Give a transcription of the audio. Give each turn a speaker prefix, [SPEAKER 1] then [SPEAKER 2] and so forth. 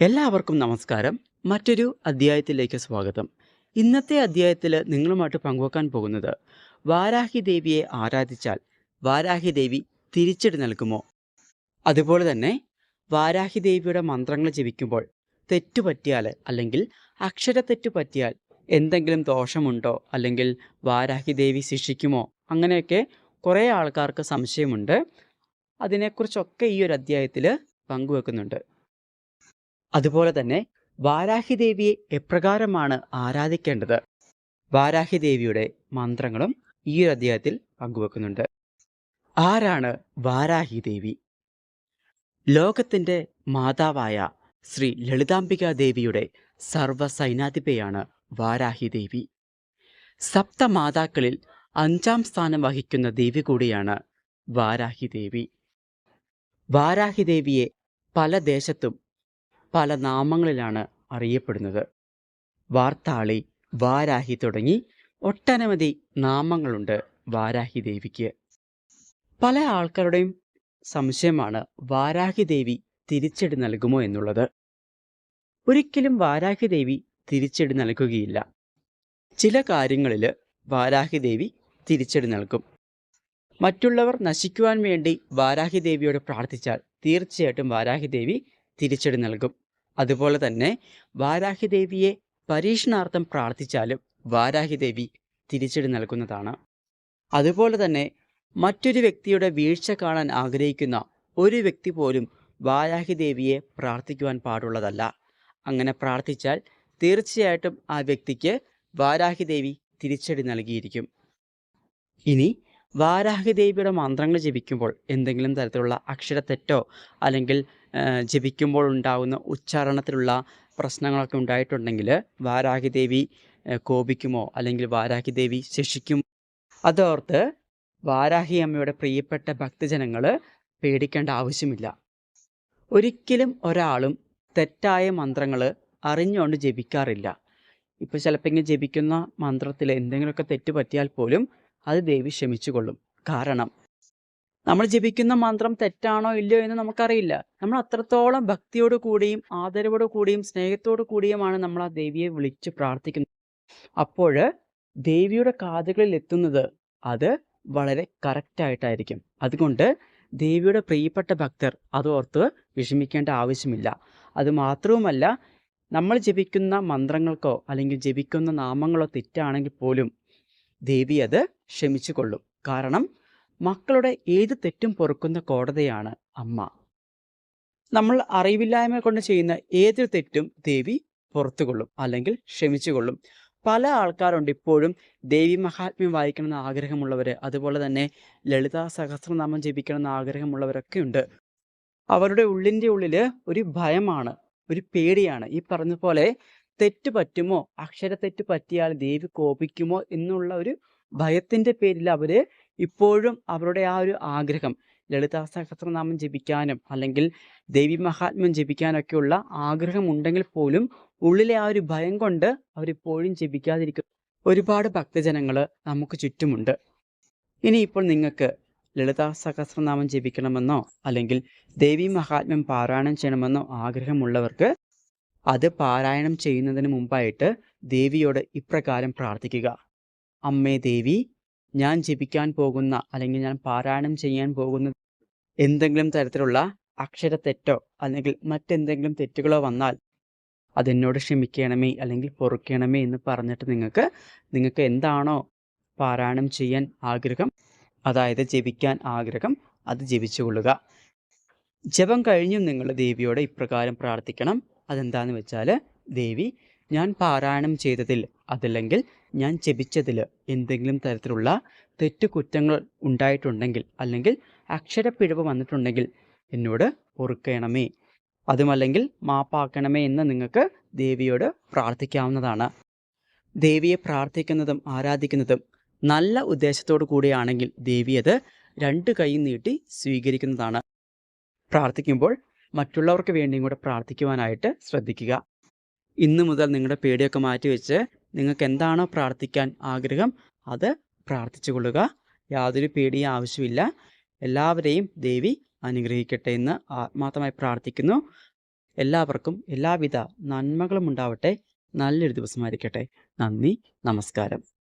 [SPEAKER 1] എല്ലാവർക്കും നമസ്കാരം. മറ്റൊരു അധ്യായത്തിലേക്ക് സ്വാഗതം. ഇന്നത്തെ അധ്യായത്തിൽ നിങ്ങളുമായിട്ട് പങ്കുവെക്കാൻ പോകുന്നത് വാരാഹി ദേവിയെ ആരാധിച്ചാൽ വാരാഹി ദേവി തിരിച്ചടി നൽകുമോ? അതുപോലെ തന്നെ വാരാഹി ദേവിയുടെ മന്ത്രങ്ങൾ ജപിക്കുമ്പോൾ തെറ്റുപറ്റിയാൽ അല്ലെങ്കിൽ അക്ഷരത്തെറ്റ് പറ്റിയാൽ എന്തെങ്കിലും ദോഷമുണ്ടോ? അല്ലെങ്കിൽ വാരാഹി ദേവി ശിക്ഷിക്കുമോ? അങ്ങനെയൊക്കെ കുറേ ആൾക്കാർക്ക് സംശയമുണ്ട്. അതിനെക്കുറിച്ചൊക്കെ ഈ ഒരു അധ്യായത്തിൽ പങ്കുവെക്കുന്നുണ്ട്. അതുപോലെ തന്നെ വാരാഹി ദേവിയെ എപ്രകാരമാണ് ആരാധിക്കേണ്ടത്? വാരാഹി ദേവിയുടെ മന്ത്രങ്ങളും ഈ ഒരു അധ്യായത്തിൽ പങ്കുവെക്കുന്നുണ്ട്. ആരാണ് വാരാഹി ദേവി? ലോകത്തിന്റെ മാതാവായ ശ്രീ ലളിതാംബിക ദേവിയുടെ സർവസൈനാധിപയാണ് വാരാഹി ദേവി. സപ്തമാതാക്കളിൽ അഞ്ചാം സ്ഥാനം വഹിക്കുന്ന ദേവി കൂടിയാണ് വാരാഹി ദേവി. വാരാഹി ദേവിയെ പല ദേശത്തും പല നാമങ്ങളിലാണ് അറിയപ്പെടുന്നത്. വാർത്താളി വാരാഹി തുടങ്ങി ഒട്ടനവധി നാമങ്ങളുണ്ട് വാരാഹി ദേവിക്ക്. പല ആൾക്കാരുടെയും സംശയമാണ് വാരാഹി ദേവി തിരിച്ചടി നൽകുമോ എന്നുള്ളത്. ഒരിക്കലും വാരാഹി ദേവി തിരിച്ചടി നൽകുകയില്ല. ചില കാര്യങ്ങളിൽ വാരാഹി ദേവി തിരിച്ചടി നൽകും. മറ്റുള്ളവർ നശിക്കുവാൻ വേണ്ടി വാരാഹി ദേവിയോട് പ്രാർത്ഥിച്ചാൽ തീർച്ചയായിട്ടും വാരാഹി ദേവി തിരിച്ചടി നൽകും. അതുപോലെ തന്നെ വാരാഹിദേവിയെ പരീക്ഷണാർത്ഥം പ്രാർത്ഥിച്ചാലും വാരാഹിദേവി തിരിച്ചടി നൽകുന്നതാണ്. അതുപോലെ തന്നെ മറ്റൊരു വ്യക്തിയുടെ വീഴ്ച കാണാൻ ആഗ്രഹിക്കുന്ന ഒരു വ്യക്തി പോലും വാരാഹിദേവിയെ പ്രാർത്ഥിക്കുവാൻ പാടുള്ളതല്ല. അങ്ങനെ പ്രാർത്ഥിച്ചാൽ തീർച്ചയായിട്ടും ആ വ്യക്തിക്ക് വാരാഹിദേവി തിരിച്ചടി നൽകിയിരിക്കും. ഇനി വാരാഹിദേവിയുടെ മന്ത്രങ്ങൾ ജപിക്കുമ്പോൾ എന്തെങ്കിലും തരത്തിലുള്ള അക്ഷരത്തെറ്റോ അല്ലെങ്കിൽ ജപിക്കുമ്പോൾ ഉണ്ടാകുന്ന ഉച്ചാരണത്തിലുള്ള പ്രശ്നങ്ങളൊക്കെ ഉണ്ടായിട്ടുണ്ടെങ്കിൽ വാരാഹി ദേവി ആ, കോപിക്കുമോ? അല്ലെങ്കിൽ വാരാഹി ദേവി ശിക്ഷിക്കും അതോർത്ത് വാരാഹി അമ്മയുടെ പ്രിയപ്പെട്ട ഭക്തജനങ്ങൾ പേടിക്കേണ്ട ആവശ്യമില്ല. ഒരിക്കലും ഒരാളും തെറ്റായ മന്ത്രങ്ങൾ അറിഞ്ഞുകൊണ്ട് ജപിക്കാറില്ല. ഇപ്പോൾ ചിലപ്പോൾ ജപിക്കുന്ന മന്ത്രത്തിൽ എന്തെങ്കിലുമൊക്കെ തെറ്റ് പറ്റിയാൽ പോലും അത് ദേവി ക്ഷമിച്ചുകൊള്ളും. കാരണം നമ്മൾ ജപിക്കുന്ന മന്ത്രം തെറ്റാണോ ഇല്ലയോ എന്ന് നമുക്കറിയില്ല. നമ്മൾ അത്രത്തോളം ഭക്തിയോട് കൂടിയും ആദരവോട് കൂടിയും സ്നേഹത്തോടു കൂടിയുമാണ് നമ്മൾ ആ ദേവിയെ വിളിച്ച് പ്രാർത്ഥിക്കുന്നത്. അപ്പോൾ ദേവിയുടെ കാതുകളിൽ എത്തുന്നത് അത് വളരെ കറക്റ്റായിട്ടായിരിക്കും അതുകൊണ്ട് ദേവിയുടെ പ്രിയപ്പെട്ട ഭക്തർ അത് ഓർത്ത് വിഷമിക്കേണ്ട ആവശ്യമില്ല. അത് മാത്രവുമല്ല നമ്മൾ ജപിക്കുന്ന മന്ത്രങ്ങൾക്കോ അല്ലെങ്കിൽ ജപിക്കുന്ന നാമങ്ങളോ തെറ്റാണെങ്കിൽ പോലും ദേവി അത് ക്ഷമിച്ചു കൊള്ളും കാരണം മക്കളുടെ ഏത് തെറ്റും പൊറുക്കുന്ന കോടതിയാണ് അമ്മ. നമ്മൾ അറിവില്ലായ്മ കൊണ്ട് ചെയ്യുന്ന ഏതൊരു തെറ്റും ദേവി പുറത്തുകൊള്ളും അല്ലെങ്കിൽ ക്ഷമിച്ചു കൊള്ളും പല ആൾക്കാരുണ്ട് ഇപ്പോഴും ദേവി മഹാത്മ്യം വായിക്കണമെന്ന് ആഗ്രഹമുള്ളവർ അതുപോലെ തന്നെ ലളിതാ സഹസ്രനാമം ജപിക്കണമെന്ന് ആഗ്രഹമുള്ളവരൊക്കെ ഉണ്ട്. അവരുടെ ഉള്ളിന്റെ ഉള്ളിൽ ഒരു ഭയമാണ് ഒരു പേടിയാണ്. ഈ പറഞ്ഞ പോലെ തെറ്റ് പറ്റുമോ അക്ഷരത്തെറ്റ് പറ്റിയാൽ ദേവി കോപിക്കുമോ എന്നുള്ള ഒരു ഭയത്തിന്റെ പേരിൽ അവർ ഇപ്പോഴും അവരുടെ ആ ഒരു ആഗ്രഹം ലളിതാ സഹസ്രനാമം ജപിക്കാനും അല്ലെങ്കിൽ ദേവി മഹാത്മ്യം ജപിക്കാനൊക്കെയുള്ള ആഗ്രഹം ഉണ്ടെങ്കിൽ പോലും ഉള്ളിലെ ആ ഒരു ഭയം കൊണ്ട് അവരിപ്പോഴും ജപിക്കാതിരിക്കും ഒരുപാട് ഭക്തജനങ്ങൾ നമുക്ക് ചുറ്റുമുണ്ട്. ഇനി ഇപ്പോൾ നിങ്ങൾക്ക് ലളിതാ സഹസ്രനാമം ജപിക്കണമെന്നോ അല്ലെങ്കിൽ ദേവി മഹാത്മ്യം പാരായണം ചെയ്യണമെന്നോ ആഗ്രഹമുള്ളവർക്ക് അത് പാരായണം ചെയ്യുന്നതിന് മുമ്പായിട്ട് ദേവിയോട് ഇപ്രകാരം പ്രാർത്ഥിക്കുക. അമ്മേ ദേവി ഞാൻ ജപിക്കാൻ പോകുന്ന അല്ലെങ്കിൽ ഞാൻ പാരായണം ചെയ്യാൻ പോകുന്ന എന്തെങ്കിലും തരത്തിലുള്ള അക്ഷര തെറ്റോ അല്ലെങ്കിൽ മറ്റെന്തെങ്കിലും തെറ്റുകളോ വന്നാൽ അതെന്നോട് ക്ഷമിക്കണമേ അല്ലെങ്കിൽ പൊറുക്കണമേ എന്ന് പറഞ്ഞിട്ട് നിങ്ങൾക്ക് നിങ്ങൾക്ക് എന്താണോ പാരായണം ചെയ്യാൻ ആഗ്രഹം അതായത് ജപിക്കാൻ ആഗ്രഹം അത് ജപിച്ചു കൊള്ളുക. ജപം കഴിഞ്ഞും നിങ്ങൾ ദേവിയോട് ഇപ്രകാരം പ്രാർത്ഥിക്കണം. അതെന്താണെന്ന് വെച്ചാൽ ദേവി ഞാൻ പാരായണം ചെയ്തതിൽ അതല്ലെങ്കിൽ ഞാൻ ജപിച്ചതിൽ എന്തെങ്കിലും തരത്തിലുള്ള തെറ്റുകുറ്റങ്ങൾ ഉണ്ടായിട്ടുണ്ടെങ്കിൽ അല്ലെങ്കിൽ അക്ഷരപ്പിഴവ് വന്നിട്ടുണ്ടെങ്കിൽ എന്നോട് പൊറുക്കണമേ അതുമല്ലെങ്കിൽ മാപ്പാക്കണമേ എന്ന് നിങ്ങൾക്ക് ദേവിയോട് പ്രാർത്ഥിക്കാവുന്നതാണ്. ദേവിയെ പ്രാർത്ഥിക്കുന്നതും ആരാധിക്കുന്നതും നല്ല ഉദ്ദേശത്തോടു കൂടിയാണെങ്കിൽ ദേവി അത് രണ്ട് കൈ നീട്ടി സ്വീകരിക്കുന്നതാണ്. പ്രാർത്ഥിക്കുമ്പോൾ മറ്റുള്ളവർക്ക് വേണ്ടിയും കൂടെ പ്രാർത്ഥിക്കുവാനായിട്ട് ശ്രദ്ധിക്കുക. ഇന്നു മുതൽ നിങ്ങളുടെ പേടിയൊക്കെ മാറ്റി വെച്ച് നിങ്ങൾക്ക് എന്താണോ പ്രാർത്ഥിക്കാൻ ആഗ്രഹം അത് പ്രാർത്ഥിച്ചു കൊള്ളുക. യാതൊരു പേടിയും ആവശ്യമില്ല. എല്ലാവരെയും ദേവി അനുഗ്രഹിക്കട്ടെ എന്ന് ആത്മാർത്ഥമായി പ്രാർത്ഥിക്കുന്നു. എല്ലാവർക്കും എല്ലാവിധ നന്മകളും ഉണ്ടാവട്ടെ. നല്ലൊരു ദിവസമായിരിക്കട്ടെ നന്ദി. നമസ്കാരം.